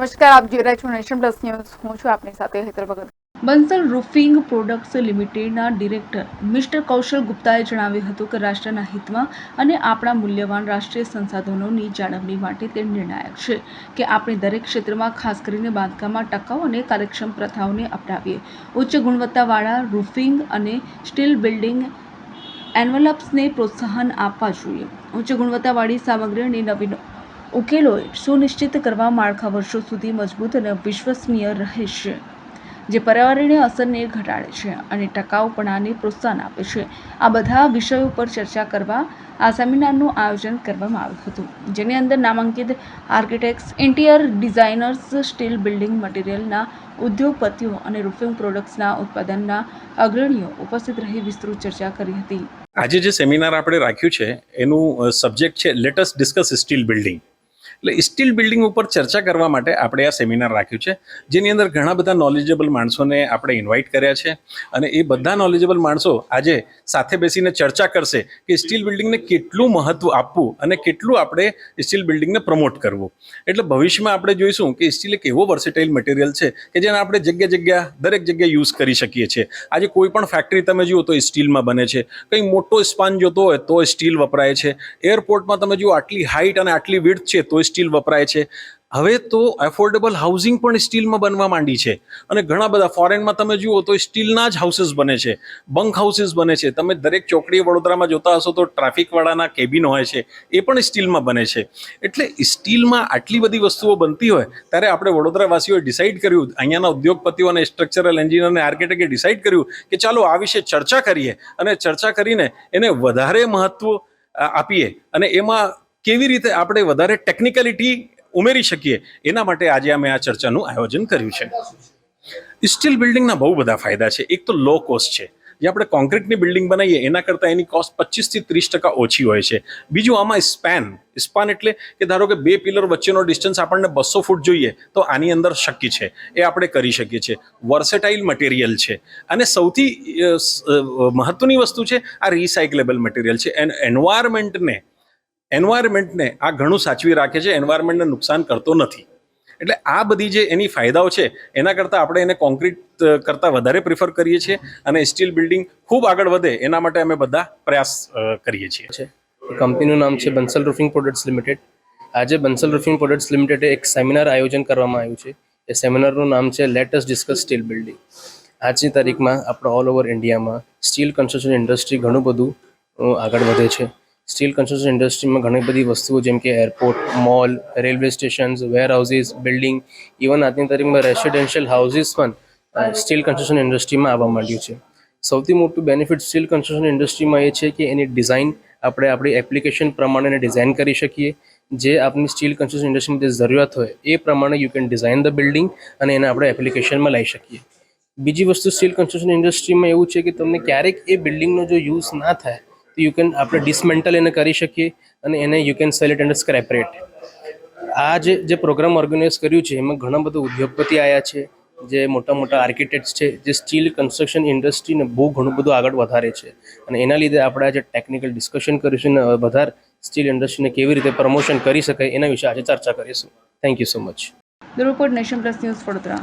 નમસ્કાર, આપ જોઈ રહ્યા છો નેશન પ્લસ ન્યૂઝ. હું છું આપની સાથે હેતર ભગત. બંસલ રૂફિંગ પ્રોડક્ટ્સ લિમિટેડના ડિરેક્ટર મિસ્ટર કૌશલ ગુપ્તાએ જણાવ્યું હતું કે રાષ્ટ્રના હિતમાં અને આપણા મૂલ્યવાન રાષ્ટ્રીય સંસાધનોની જાળવણી માટે તે નિર્ણાયક છે કે આપણે દરેક ક્ષેત્રમાં ખાસ કરીને બાંધકામમાં ટકાઉ અને કાર્યક્ષમ પ્રથાઓને અપનાવીએ. ઉચ્ચ ગુણવત્તાવાળા રૂફિંગ અને સ્ટીલ બિલ્ડિંગ એન્વલપ્સને પ્રોત્સાહન આપવા જોઈએ. ઉચ્ચ ગુણવત્તાવાળી સામગ્રી અને નવીન ઉકેલોએ સુનિશ્ચિત કરવા માળખા વર્ષો સુધી મજબૂત અને વિશ્વસનીય રહે છે, જે પર્યાવરણીય અસરને ઘટાડે છે અને ટકાઉપણાને પ્રોત્સાહન આપે છે. આ બધા વિષયો પર ચર્ચા કરવા આ સેમિનારનું આયોજન કરવામાં આવ્યું હતું, જેની અંદર નામાંકિત architects interior designers, steel building મટીરિયલના ઉદ્યોગપતિઓ અને રૂફિંગ પ્રોડક્ટ્સના ઉત્પાદનના અગ્રણીઓ ઉપસ્થિત રહી વિસ્તૃત ચર્ચા કરી હતી. આજે જે સેમિનાર આપણે રાખ્યું છે, એનું સબ્જેક્ટ છે લેટેસ્ટ ડિસ્કસ સ્ટીલ બિલ્ડિંગ એટલે સ્ટીલ બિલ્ડિંગ ઉપર ચર્ચા કરવા માટે આપણે આ સેમિનાર રાખ્યું છે, જેની અંદર ઘણા બધા નોલેજેબલ માણસોને આપણે ઇન્વાઇટ કર્યા છે. અને એ બધા નોલેજેબલ માણસો આજે સાથે બેસીને ચર્ચા કરશે કે સ્ટીલ બિલ્ડિંગને કેટલું મહત્વ આપવું અને કેટલું આપણે સ્ટીલ બિલ્ડિંગને પ્રમોટ કરવું. એટલે ભવિષ્યમાં આપણે જોઈશું કે સ્ટીલ એક એવો વર્સેટાઇલ મટીરિયલ છે કે જેને આપણે જગ્યા જગ્યા, દરેક જગ્યાએ યુઝ કરી શકીએ છીએ. આજે કોઈ પણ ફેક્ટરી તમે જુઓ તો સ્ટીલમાં બને છે. કંઈ મોટો સ્પાન જોતો હોય તો સ્ટીલ વપરાય છે. એરપોર્ટમાં તમે જુઓ આટલી હાઇટ અને આટલી વિડથ છે તો સ્ટીલ વપરાય છે. હવે તો એફોર્ડેબલ હાઉસિંગ પણ સ્ટીલમાં બનવા માંડી છે. અને ઘણા બધા ફોરેનમાં તમે જુઓ તો સ્ટીલના જ હાઉસીસ બને છે. બંક હાઉસીસ બને છે. તમે દરેક ચોકડી વડોદરામાં જોતા હશો તો ટ્રાફિકવાળાના કેબિન હોય છે. એ પણ સ્ટીલમાં બને છે. એટલે સ્ટીલમાં આટલી બધી વસ્તુઓ બનતી હોય ત્યારે આપણે વડોદરાવાસીઓએ ડિસાઇડ કર્યું, અહીંયાના ઉદ્યોગપતિઓ અને સ્ટ્રક્ચરલ એન્જિનિયર અને આર્કિટેક્ટે ડિસાઇડ કર્યું કે ચાલો આ વિશે ચર્ચા કરીએ અને ચર્ચા કરીને એને વધારે મહત્વ આપીએ. અને એમાં કેવી રીતે આપણે વધારે ટેકનિકલિટી ઉમેરી શકીએ? એના માટે આજે અમે આ ચર્ચાનું આયોજન કર્યું છે. સ્ટીલ બિલ્ડિંગના બહુ બધા ફાયદા છે. એક તો લો કોસ્ટ છે. જે આપણે કોન્ક્રીટની બિલ્ડિંગ બનાવીએ, એના કરતાં એની કોસ્ટ પચીસથી ત્રીસ ટકા ઓછી હોય છે. બીજું આમાં સ્પેન સ્પાન એટલે કે ધારો કે બે પિલર વચ્ચેનો ડિસ્ટન્સ આપણને બસો ફૂટ જોઈએ, તો આની અંદર શક્ય છે. એ આપણે કરી શકીએ છીએ. વર્સેટાઇલ મટીરિયલ છે. અને સૌથી મહત્વની વસ્તુ છે, આ રિસાયકલેબલ મટીરિયલ છે. એન્ડ એન્વાયરમેન્ટને એન્વાયરમેન્ટને આ ઘણું સાચવી રાખે છે એન્વાયરમેન્ટને નુકસાન કરતો નથી. એટલે આ બધી જે એની ફાયદાઓ છે, એના કરતાં આપણે એને કોન્ક્રીટ કરતાં વધારે પ્રિફર કરીએ છીએ અને સ્ટીલ બિલ્ડિંગ ખૂબ આગળ વધે, એના માટે અમે બધા પ્રયાસ કરીએ છીએ. કંપનીનું નામ છે બંસલ રૂફિંગ પ્રોડક્ટ્સ લિમિટેડ આજે બંસલ રૂફિંગ પ્રોડક્ટ્સ લિમિટેડે એક સેમિનાર આયોજન કરવામાં આવ્યું છે. એ સેમિનારનું નામ છે લેટેસ્ટ ડિસ્કસ સ્ટીલ બિલ્ડિંગ આજની તારીખમાં આપણે ઓલ ઓવર ઇન્ડિયામાં સ્ટીલ કન્સ્ટ્રક્શન ઇન્ડસ્ટ્રી ઘણું બધું આગળ વધે છે. સ્ટીલ કન્સ્ટ્રક્શન ઇન્ડસ્ટ્રીમાં ઘણી બધી વસ્તુઓ જેમ કે airport mall railway stations warehouses building even આજની તારીખમાં રેસિડેન્શિયલ હાઉસીસ પણ સ્ટીલ કન્સ્ટ્રક્શન ઇન્ડસ્ટ્રીમાં આવવા માંડ્યું છે. સૌથી મોટું બેનિફિટ સ્ટીલ કન્સ્ટ્રક્શન ઇન્ડસ્ટ્રીમાં એ છે કે એની ડિઝાઇન આપણે આપણી એપ્લિકેશન પ્રમાણે એને ડિઝાઇન કરી શકીએ. જે આપની સ્ટીલ કન્સ્ટ્રક્શન ઇન્ડસ્ટ્રીમાં જે જરૂરિયાત હોય એ પ્રમાણે you can design the building અને એને આપણે એપ્લિકેશનમાં લઈ શકીએ. બીજી વસ્તુ સ્ટીલ કન્સ્ટ્રક્શન ઇન્ડસ્ટ્રીમાં એવું છે કે તમને ક્યારેક એ બિલ્ડિંગનો જો યુઝ ના થાય તો યુ કેન આપણે ડિસમેન્ટલ એને કરી શકીએ અને એને you can sell it and scrap rate આ જે જે પ્રોગ્રામ ઓર્ગેનાઇઝ કર્યું છે, એમાં ઘણા બધા ઉદ્યોગપતિ આવ્યા છે, જે મોટા મોટા આર્કિટેક્ટ છે, જે સ્ટીલ કન્સ્ટ્રક્શન ઇન્ડસ્ટ્રીને બહુ ઘણું બધું આગળ વધારે છે. અને એના લીધે આપણે આજે ટેકનિકલ ડિસ્કશન કરીશું અને વધારે સ્ટીલ ઇન્ડસ્ટ્રીને કેવી રીતે પ્રમોશન કરી શકાય એના વિશે આજે ચર્ચા કરીશું. Thank you so much report nation plus news Vadodara